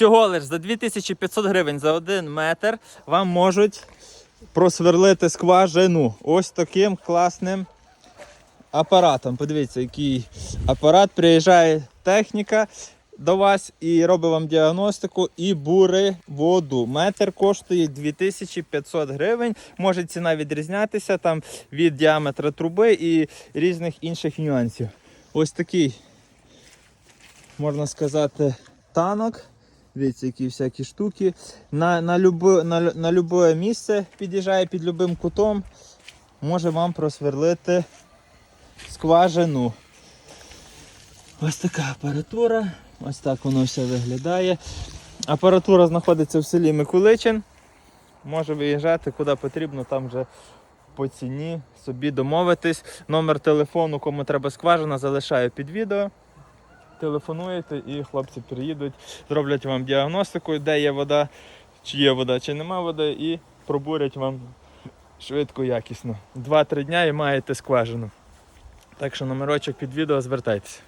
всього лиш за 2500 гривень за один метр вам можуть просверлити скважину ось таким класним апаратом. Подивіться, який апарат. Приїжджає техніка до вас і робить вам діагностику і бури воду. Метр коштує 2500 гривень. Може ціна відрізнятися там від діаметра труби і різних інших нюансів. Ось такий, можна сказати, танок. Дивіться, які всякі штуки. На, на, любе, на, на любе місце під'їжджає під любим кутом. Може вам просверлити скважину. Ось така апаратура. Ось так воно все виглядає. Апаратура знаходиться в селі Миколичин. Може виїжджати куди потрібно, там вже по ціні собі домовитись. Номер телефону, кому треба скважина, залишаю під відео. Телефонуєте і хлопці приїдуть, зроблять вам діагностику, де є вода, чи є вода, чи нема води, і пробурять вам швидко, якісно. Два-три дня і маєте скважину. Так що номерочок під відео звертайтеся.